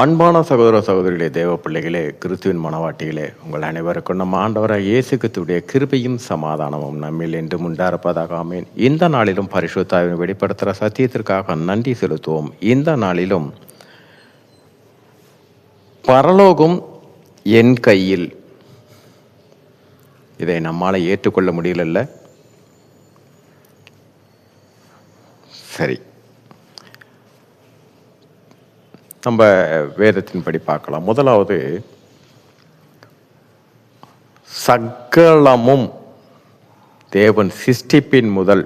அன்பான சகோதர சகோதரிகளே தேவ பிள்ளைகளே கிறிஸ்துவின் மனவாட்டிகளே உங்கள் அனைவருக்கும் நம்ம ஆண்டவராக இயேசுக்கத்துடைய கிருபையும் சமாதானமும் நம்மில் என்று உண்டாயிருப்பதாக ஆமேன். இந்த நாளிலும் பரிசுத்தாவின் வெளிப்படுத்துகிற சத்தியத்திற்காக நன்றி செலுத்துவோம். இந்த நாளிலும் பரலோகம் என் கையில். இதை நம்மால் ஏற்றுக்கொள்ள முடியலல்ல. சரி. நம்ம வேதத்தின்படி பார்க்கலாம். முதலாவது சகலமும் தேவன் சிஷ்டிப்பின் முதல்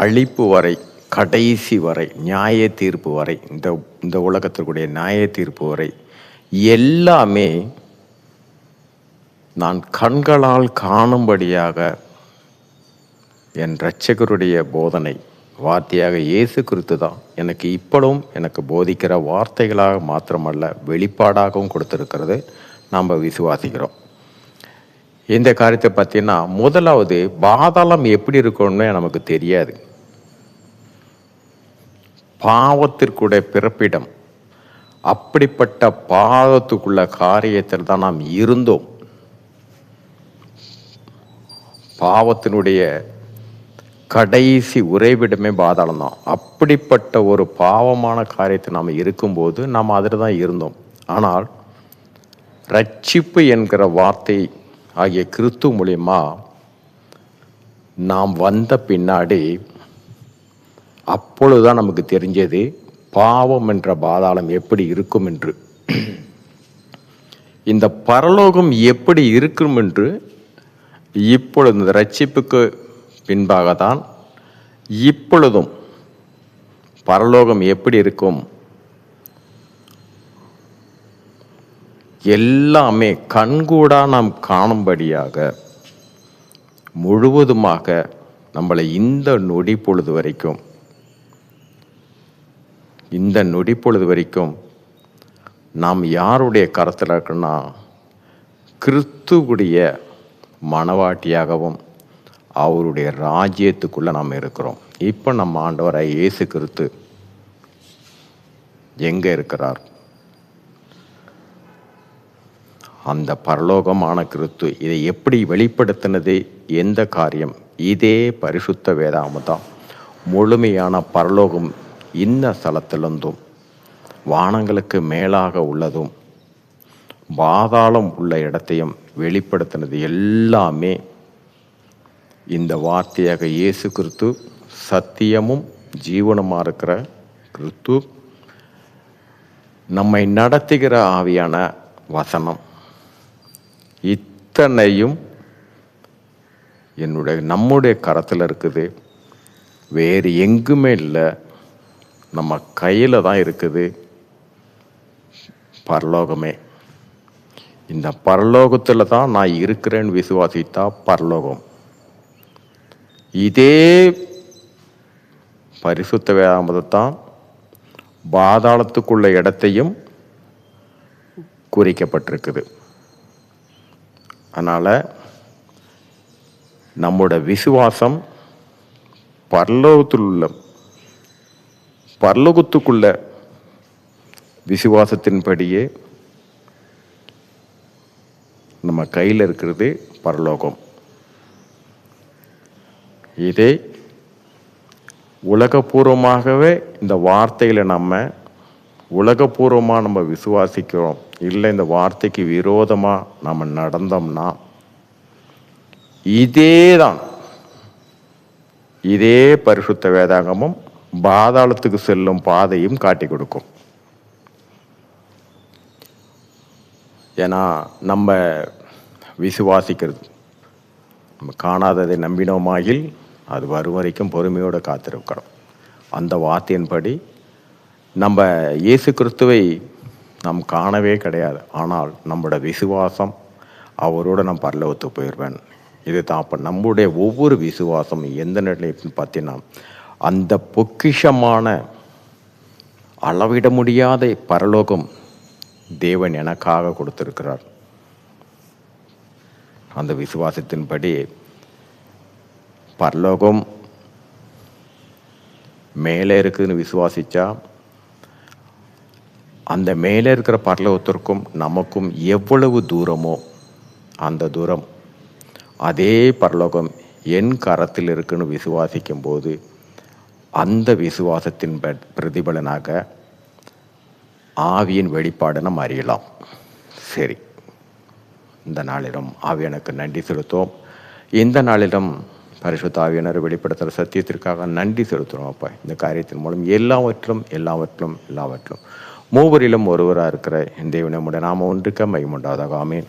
அழிப்பு வரை கடைசி வரை நியாய தீர்ப்பு வரை இந்த இந்த உலகத்திற்குடைய நியாய தீர்ப்பு வரை எல்லாமே நான் கண்களால் காணும்படியாக என் இரட்சகருடைய போதனை வார்த்தையாக இயேசு கிறிஸ்து தான். எனக்கு இப்பளும் எனக்கு போதிக்கிற வார்த்தைகளாக மாத்திரமல்ல வெளிப்பாடாகவும் கொடுத்துருக்கிறது நாம் விசுவாசிக்கிறோம். இந்த காரியத்தை பார்த்தீங்கன்னா முதலாவது பாதாளம் எப்படி இருக்கணும்னு நமக்கு தெரியாது. பாவத்திற்குடைய பிறப்பிடம் அப்படிப்பட்ட பாவத்துக்குள்ள காரியத்தில் தான் நாம் இருந்தோம். பாவத்தினுடைய கடைசி உறைவிடமே பாதாளம் தான். அப்படிப்பட்ட ஒரு பாவமான காரியத்தை நாம் இருக்கும்போது நாம் அதில் தான் இருந்தோம். ஆனால் ரட்சிப்பு என்கிற வார்த்தை ஆகிய கிறிஸ்து மூலியமா நாம் வந்த பின்னாடி அப்பொழுதுதான் நமக்கு தெரிஞ்சது பாவம் என்ற பாதாளம் எப்படி இருக்கும் என்று. இந்த பரலோகம் எப்படி இருக்கும் என்று இப்பொழுது இந்த ரட்சிப்புக்கு பின்பாக தான் இப்பொழுதும் பரலோகம் எப்படி இருக்கும்? எல்லாமே கண்கூடா நாம் காணும்படியாக முழுவதுமாக நம்மளை இந்த நொடி பொழுது வரைக்கும் இந்த நொடி பொழுது வரைக்கும் நாம் யாருடைய கரத்தில் இருக்குன்னா கிறிஸ்துவுடைய மனவாட்டியாகவும் அவருடைய ராஜ்யத்துக்குள்ளே நம்ம இருக்கிறோம். இப்போ நம்ம ஆண்டவரை இயேசு கிறிஸ்து எங்கே இருக்கிறார்? அந்த பரலோகமான கிறிஸ்து இதை எப்படி வெளிப்படுத்தினது? எந்த காரியம்? இதே பரிசுத்த வேதாமதம். முழுமையான பரலோகம் இந்த ஸ்தலத்திலிருந்தும் வானங்களுக்கு மேலாக உள்ளதும் பாதாளம் உள்ள இடத்தையும் வெளிப்படுத்தினது எல்லாமே இந்த வார்த்தையாக இயேசு கிறிஸ்து சத்தியமும் ஜீவனமாக இருக்கிற கிறிஸ்து நம்மை நடத்துகிற ஆவியான வசனம். இத்தனையும் என்னுடைய நம்முடைய கரத்தில் இருக்குது. வேறு எங்குமே இல்லை. நம்ம கையில் தான் இருக்குது. பரலோகமே. இந்த பரலோகத்தில் தான் நான் இருக்கிறேன்னு விசுவாசித்தா பரலோகம். இதே பரிசுத்த வேதாமதத்தான் பாதாளத்துக்குள்ள இடத்தையும் குறிக்கப்பட்டிருக்குது. அதனால் நம்மோட விசுவாசம் பரலோகத்தில் உள்ள பரலோகத்துக்குள்ள விசுவாசத்தின்படியே நம்ம கையில் இருக்கிறது பரலோகம். இதே உலகபூர்வமாகவே இந்த வார்த்தைகளை நம்ம உலகபூர்வமாக நம்ம விசுவாசிக்கிறோம். இல்லை இந்த வார்த்தைக்கு விரோதமாக நம்ம நடந்தோம்னா இதே தான் இதே பரிசுத்த வேதாங்கமும் பாதாளத்துக்கு செல்லும் பாதையும் காட்டி கொடுக்கும். ஏன்னா நம்ம விசுவாசிக்கிறது நம்ம காணாததை நம்பினோமாயில் அது வரும் வரைக்கும் பொறுமையோடு காத்திருக்கணும். அந்த வார்த்தையின்படி நம்ம இயேசு கிறிஸ்துவை நாம் காணவே கிடையாது. ஆனால் நம்மளோட விசுவாசம் அவரோட நான் பரலவத்து போயிடுவேன் இது தான் அப்போ நம்முடைய ஒவ்வொரு விசுவாசம் எந்த நிலையின்னு பார்த்தீங்கன்னா அந்த பொக்கிஷமான அளவிட முடியாத பரலோகம் தேவன் எனக்காக கொடுத்திருக்கிறார். அந்த விசுவாசத்தின்படி பரலோகம் மேலே இருக்குதுன்னு விசுவாசித்தா அந்த மேலே இருக்கிற பரலோகத்திற்கும் நமக்கும் எவ்வளவு தூரமோ அந்த தூரம் அதே பரலோகம் என் கரத்தில் இருக்குன்னு விசுவாசிக்கும் போது அந்த விசுவாசத்தின் பிரதிபலனாக ஆவியின் வெளிப்பாடு நம்ம அறியலாம். சரி. இந்த நாளிடம் ஆவியனுக்கு நன்றி செலுத்தும் இந்த நாளிடம் பரிசுத்தாவியினர் வெளிப்படுத்துகிற சத்தியத்திற்காக நன்றி செலுத்துகிறோம் அப்பா. இந்த காரியத்தின் மூலம் எல்லாவற்றிலும் எல்லாவற்றிலும் எல்லாவற்றிலும். மூவரிலும் ஒருவராக இருக்கிற இந்த நம்முடைய நாம ஒன்றுக்க மைமுண்டாதாக ஆமேன்.